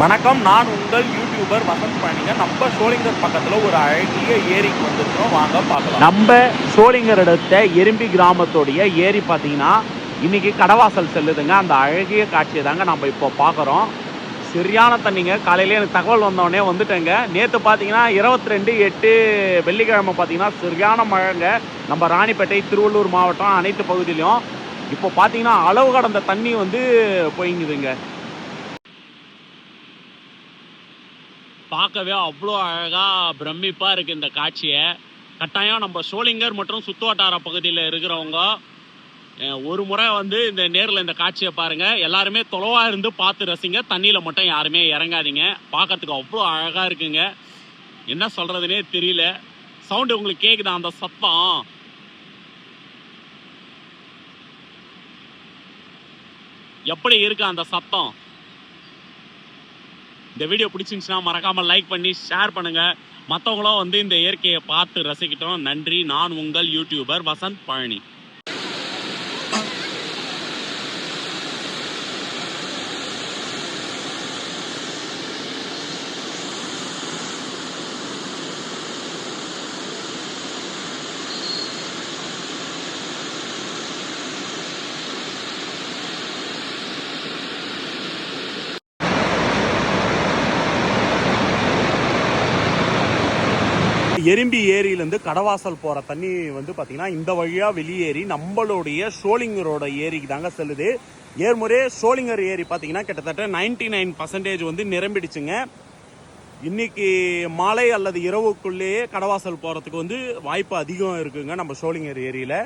வணக்கம் நான் உங்கள் யூடியூபர் வசந்த் பாண்டிங்க நம்ம சோளிங்கர் பக்கத்தில் ஒரு அழகிய ஏரிக்கு வந்திருக்கோம் வாங்க பார்க்கலாம். நம்ம சோளிங்கர் அடுத்த எறும்பி கிராமத்துடைய ஏரி பார்த்தீங்கன்னா இன்னைக்கு கடவாசல் செல்லுதுங்க. அந்த அழகிய காட்சியை தாங்க நம்ம இப்போ பார்க்குறோம். சரியான தண்ணிங்க. காலையிலே எனக்கு தகவல் வந்தோடனே வந்துட்டேங்க. நேற்று பார்த்தீங்கன்னா இருபத்தி ரெண்டு எட்டு வெள்ளிக்கிழமை பார்த்தீங்கன்னா சரியான மழைங்க. நம்ம ராணிப்பேட்டை திருவள்ளூர் மாவட்டம் அனைத்து பகுதியிலையும் இப்போ பார்த்தீங்கன்னா அளவு கடந்த தண்ணி வந்து போயிங்குதுங்க. பார்க்கவே அவ்வளோ அழகாக பிரமிப்பாக இருக்குது இந்த காட்சியை. கட்டாயம் நம்ம சோளிங்கர் மற்றும் சுத்துவட்டார பகுதியில் இருக்கிறவங்க ஒரு முறை வந்து இந்த நேரில் இந்த காட்சியை பாருங்கள் எல்லாருமே தொலைவாக இருந்து பார்த்து ரசிங்க. தண்ணியில் மட்டும் யாருமே இறங்காதீங்க. பார்க்கறதுக்கு அவ்வளோ அழகாக இருக்குங்க. என்ன சொல்கிறதுனே தெரியல. சவுண்டு உங்களுக்கு கேட்குதா அந்த சத்தம்? எப்படி இருக்கு அந்த சத்தம்? இந்த வீடியோ பிடிச்சிருந்துச்சுன்னா மறக்காமல் லைக் பண்ணி ஷேர் பண்ணுங்கள் மற்றவங்களும் வந்து இந்த இயற்கையை பார்த்து ரசிக்கிட்டோம். நன்றி. நான் உங்கள் யூடியூபர் வசந்த் பழனி. எறும்பி ஏரியிலேருந்து கடவாசல் போகிற தண்ணி வந்து பார்த்திங்கன்னா இந்த வழியாக வெளியேறி நம்மளுடைய சோளிங்கரோட ஏரிக்கு தாங்க செல்லுது. ஏர்முறை சோளிங்கர் ஏரி பார்த்தீங்கன்னா கிட்டத்தட்ட 99% நைன் பர்சன்டேஜ் வந்து நிரம்பிடுச்சுங்க. இன்னைக்கு மாலை அல்லது இரவுக்குள்ளேயே கடவாசல் போகிறதுக்கு வந்து வாய்ப்பு அதிகம் இருக்குங்க நம்ம சோளிங்கர் ஏரியில்.